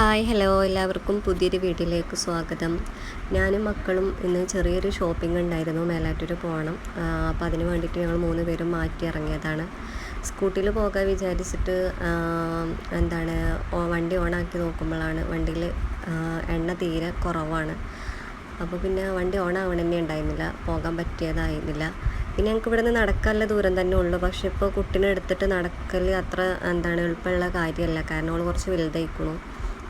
Hi hello. എല്ലാവർക്കും പുതിയൊരു വീട്ടിലേക്ക് സ്വാഗതം. ഞാനും മക്കളും ഇന്ന് ചെറിയൊരു ഷോപ്പിംഗ് ഉണ്ടായിരുന്നു മേലാറ്റൂർ പോകണം. അപ്പോൾ അതിന് വേണ്ടിയിട്ട് ഞങ്ങൾ മൂന്ന് പേരും മാറ്റി ഇറങ്ങിയതാണ്. സ്കൂട്ടിയിൽ പോകാൻ വിചാരിച്ചിട്ട് എന്താണ് വണ്ടി ഓണാക്കി നോക്കുമ്പോഴാണ് വണ്ടിയിൽ എണ്ണ തീരെ കുറവാണ്. അപ്പോൾ പിന്നെ വണ്ടി ഓൺ ആവണമെന്നേ ഉണ്ടായിരുന്നില്ല പോകാൻ പറ്റിയതായിരുന്നില്ല. പിന്നെ ഞങ്ങൾക്ക് ഇവിടെ നിന്ന് നടക്കാനുള്ള ദൂരം തന്നെ ഉള്ളൂ. പക്ഷെ ഇപ്പോൾ കുട്ടീനെ എടുത്തിട്ട് നടക്കൽ അത്ര എന്താണ് എളുപ്പമുള്ള കാര്യമല്ല. കാരണം അവൾ കുറച്ച് വലുതായിക്കണു.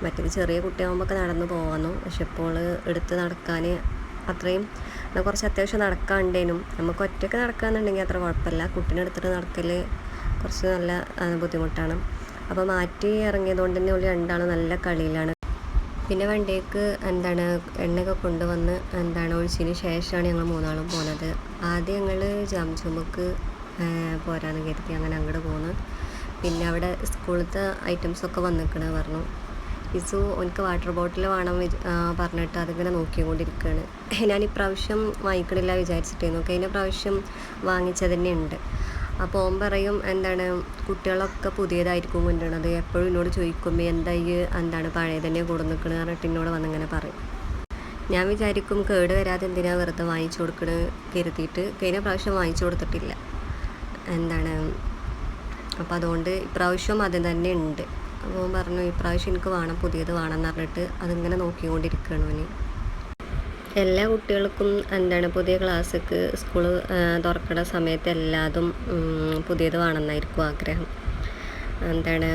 മറ്റേത് ചെറിയ കുട്ടിയാകുമ്പോൾ നടന്നു പോകാമെന്നു പക്ഷെ ഇപ്പോൾ എടുത്ത് നടക്കാൻ അത്രയും കുറച്ച് അത്യാവശ്യം നടക്കാണ്ടേനും. നമുക്ക് ഒറ്റയ്ക്ക് നടക്കാന്നുണ്ടെങ്കിൽ അത്ര കുഴപ്പമില്ല. കുട്ടീനെ എടുത്തിട്ട് നടക്കൽ കുറച്ച് നല്ല ബുദ്ധിമുട്ടാണ്. അപ്പോൾ മാറ്റി ഇറങ്ങിയതുകൊണ്ട് തന്നെ ഉള്ളി രണ്ടാളും നല്ല കളിയിലാണ്. പിന്നെ വണ്ടിക്ക് എന്താണ് എണ്ണയൊക്കെ കൊണ്ടുവന്ന് എന്താണ് ഒഴിച്ചതിന് ശേഷമാണ് ഞങ്ങൾ മൂന്നാളും പോകുന്നത് ആദ്യം ഞങ്ങൾ ജംജുമുക്ക് പോരാന്ന് കരുതി അങ്ങനെ അങ്ങോട്ട് പോകുന്നു പിന്നെ അവിടെ സ്കൂളത്തെ ഐറ്റംസൊക്കെ വന്നിക്കണ് പറഞ്ഞു. ഇസു എനിക്ക് വാട്ടർ ബോട്ടിൽ വേണം പറഞ്ഞിട്ട് അതിങ്ങനെ നോക്കിക്കൊണ്ടിരിക്കുകയാണ് ഞാൻ ഇപ്രാവശ്യം വാങ്ങിക്കണില്ല വിചാരിച്ചിട്ടായിരുന്നു കഴിഞ്ഞ പ്രാവശ്യം വാങ്ങിച്ചത് തന്നെ ഉണ്ട്. അപ്പോൾ ഓൻ പറയും എന്താണ് കുട്ടികളൊക്കെ പുതിയതായിരിക്കും കൊണ്ടുവരണത്. എപ്പോഴും എന്നോട് ചോദിക്കുമ്പോൾ എന്തായി എന്താണ് പഴയ തന്നെ കൂടെ നിൽക്കണത് പറഞ്ഞിട്ട് എന്നോട് വന്നിങ്ങനെ പറയും. ഞാൻ വിചാരിക്കും കേട് വരാതെ എന്തിനാ വെറുതെ വാങ്ങിച്ചു കൊടുക്കണ കരുതിയിട്ട്. കഴിഞ്ഞ പ്രാവശ്യം വാങ്ങിച്ചു കൊടുത്തിട്ടില്ല. എന്താണ് അപ്പോൾ അതുകൊണ്ട് ഇപ്രാവശ്യം അത് തന്നെ ഉണ്ട്. അപ്പോൾ പറഞ്ഞു ഇപ്രാവശ്യം എനിക്ക് വേണം പുതിയത് വേണം എന്ന് പറഞ്ഞിട്ട് അതിങ്ങനെ നോക്കിക്കൊണ്ടിരിക്കുകയാണ് അവന്. എല്ലാ കുട്ടികൾക്കും എന്താണ് പുതിയ ക്ലാസ്സിക്ക് സ്കൂൾ തുറക്കുന്ന സമയത്ത് എല്ലാതും പുതിയത് വേണമെന്നായിരിക്കും ആഗ്രഹം. എന്താണ്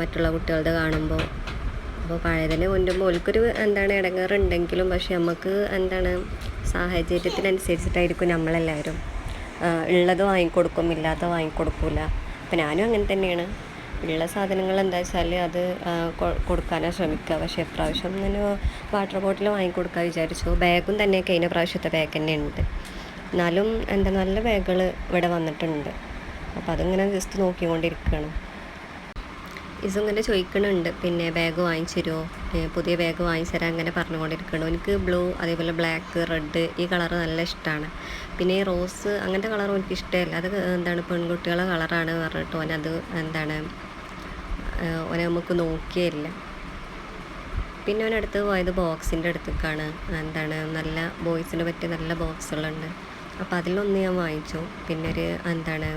മറ്റുള്ള കുട്ടികളുടെ കാണുമ്പോൾ. അപ്പോൾ പഴയതിനെ കൊണ്ടുമ്പോൾ ഓൽക്കൊരു എന്താണ് ഇടങ്ങാറുണ്ടെങ്കിലും പക്ഷെ നമുക്ക് എന്താണ് സാഹചര്യത്തിനനുസരിച്ചിട്ടായിരിക്കും നമ്മളെല്ലാവരും. ഉള്ളത് വാങ്ങിക്കൊടുക്കും ഇല്ലാത്ത വാങ്ങിക്കൊടുക്കില്ല അപ്പം ഞാനും അങ്ങനെ തന്നെയാണ്. ഉള്ള സാധനങ്ങൾ എന്താ വെച്ചാൽ അത് കൊടുക്കാനാണ് ശ്രമിക്കുക. പക്ഷേ ഇപ്രാവശ്യം ഞാൻ വാട്ടർ ബോട്ടിൽ വാങ്ങിക്കൊടുക്കാൻ വിചാരിച്ചു. ബാഗും തന്നെ കഴിഞ്ഞ പ്രാവശ്യത്തെ ബാഗ് തന്നെ ഉണ്ട് എന്നാലും എന്താ നല്ല ബാഗുകൾ ഇവിടെ വന്നിട്ടുണ്ട്. അപ്പോൾ അതിങ്ങനെ ജസ്റ്റ് നോക്കിക്കൊണ്ടിരിക്കുകയാണ്. ഇസിങ്ങനെ ചോദിക്കണുണ്ട് പിന്നെ ബാഗ് വാങ്ങിച്ചു പുതിയ ബാഗ് വാങ്ങിച്ചു തരാൻ അങ്ങനെ പറഞ്ഞുകൊണ്ടിരിക്കണം എനിക്ക് ബ്ലൂ അതേപോലെ ബ്ലാക്ക് റെഡ് ഈ കളർ നല്ല ഇഷ്ടമാണ്. പിന്നെ ഈ റോസ് അങ്ങനത്തെ കളറും എനിക്ക് ഇഷ്ടമല്ല. അത് എന്താണ് പെൺകുട്ടികളുടെ കളറാണ് പറഞ്ഞിട്ട് അത് എന്താണ് ഓനെ നമുക്ക് നോക്കിയില്ല പിന്നെ അവനടുത്ത് പോയത് ബോക്സിന്റെ അടുത്തേക്കാണ്. എന്താണ് നല്ല ബോയ്സിന് പറ്റിയ നല്ല ബോക്സുകളുണ്ട്. അപ്പോൾ അതിലൊന്ന് ഞാൻ വാങ്ങിച്ചു. പിന്നെ ഒരു എന്താണ്?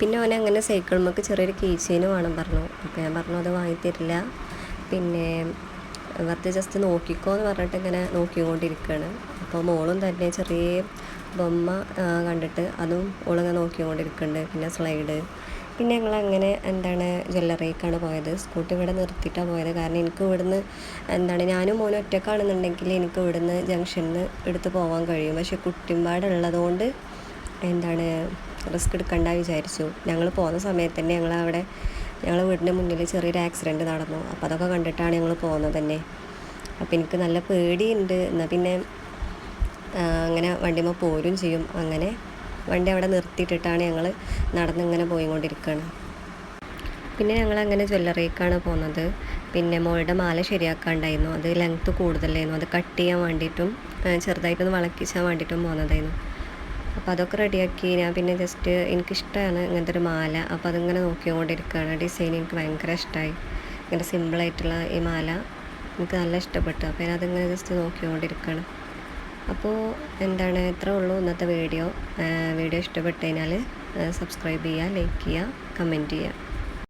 പിന്നെ അവനെ അങ്ങനെ സൈക്കിളുമ്മക്ക് ചെറിയൊരു കീച്ചെയിന് വേണം പറഞ്ഞു. അപ്പോൾ ഞാൻ പറഞ്ഞു അത് വാങ്ങിത്തരില്ല പിന്നെ വെറുതെ ജസ്റ്റ് നോക്കിക്കോ എന്ന് പറഞ്ഞിട്ട് ഇങ്ങനെ നോക്കിക്കൊണ്ടിരിക്കുകയാണ്. അപ്പോൾ മോളും തന്നെ ചെറിയ ബൊമ്മ കണ്ടിട്ട് അതും ഓളിങ്ങനെ നോക്കിക്കൊണ്ടിരിക്കുന്നുണ്ട്. പിന്നെ സ്ലൈഡ്. പിന്നെ ഞങ്ങൾ അങ്ങനെ എന്താണ് ജ്വല്ലറിക്കാണ് പോയത്. സ്കൂട്ടി ഇവിടെ നിർത്തിയിട്ടാണ് പോയത്. കാരണം എനിക്ക് ഇവിടുന്ന് എന്താണ് ഞാനും മോനും ഒറ്റക്കാണെന്നുണ്ടെങ്കിൽ എനിക്ക് ഇവിടുന്ന് ജംഗ്ഷനിൽ എടുത്ത് പോകാൻ കഴിയും. പക്ഷെ കുട്ടിമ്പാടുള്ളതുകൊണ്ട് എന്താണ് റിസ്ക് എടുക്കണ്ട വിചാരിച്ചു. ഞങ്ങൾ പോകുന്ന സമയത്ത് തന്നെ ഞങ്ങൾ അവിടെ ഞങ്ങളെ വീടിന്റെ മുന്നിൽ ചെറിയൊരു ആക്സിഡന്റ് നടന്നു. അപ്പോൾ അതൊക്കെ കണ്ടിട്ടാണ് ഞങ്ങൾ പോകുന്നത് തന്നെ. അപ്പോൾ എനിക്ക് നല്ല പേടിയുണ്ട്. എന്നാൽ പിന്നെ അങ്ങനെ വണ്ടിമ്മ പോരും ചെയ്യും. അങ്ങനെ വണ്ടി അവിടെ നിർത്തിയിട്ടിട്ടാണ് ഞങ്ങൾ നടന്നിങ്ങനെ പോയിക്കൊണ്ടിരിക്കുകയാണ് പിന്നെ ഞങ്ങൾ അങ്ങനെ ജ്വല്ലറിക്കാണ് പോകുന്നത് പിന്നെ മോളുടെ മാല ശരിയാക്കാണ്ടായിരുന്നു. അത് ലെങ്ത്ത് കൂടുതലായിരുന്നു. അത് കട്ട് ചെയ്യാൻ വേണ്ടിയിട്ടും ചെറുതായിട്ടൊന്ന് വളക്കിച്ചാൻ വേണ്ടിയിട്ടും പോകുന്നതായിരുന്നു അപ്പോൾ അതൊക്കെ റെഡിയാക്കി ഞാൻ പിന്നെ ജസ്റ്റ് എനിക്കിഷ്ടമാണ് ഇങ്ങനത്തെ ഒരു മാല. അപ്പോൾ അതിങ്ങനെ നോക്കിക്കൊണ്ടിരിക്കുകയാണ്. ഡിസൈൻ എനിക്ക് ഭയങ്കര ഇഷ്ടമായി ഇങ്ങനെ സിമ്പിളായിട്ടുള്ള ഈ മാല എനിക്ക് നല്ല ഇഷ്ടപ്പെട്ടു. അപ്പോൾ ഞാൻ അതിങ്ങനെ ജസ്റ്റ് നോക്കിക്കൊണ്ടിരിക്കുകയാണ്. അപ്പോൾ എന്താണ്? എത്ര ഉള്ളൂ ഇന്നത്തെ വീഡിയോ. വീഡിയോ ഇഷ്ടപ്പെട്ടു കഴിഞ്ഞാൽ സബ്സ്ക്രൈബ് ചെയ്യുക ലൈക്ക് ചെയ്യുക കമന്റ് ചെയ്യുക.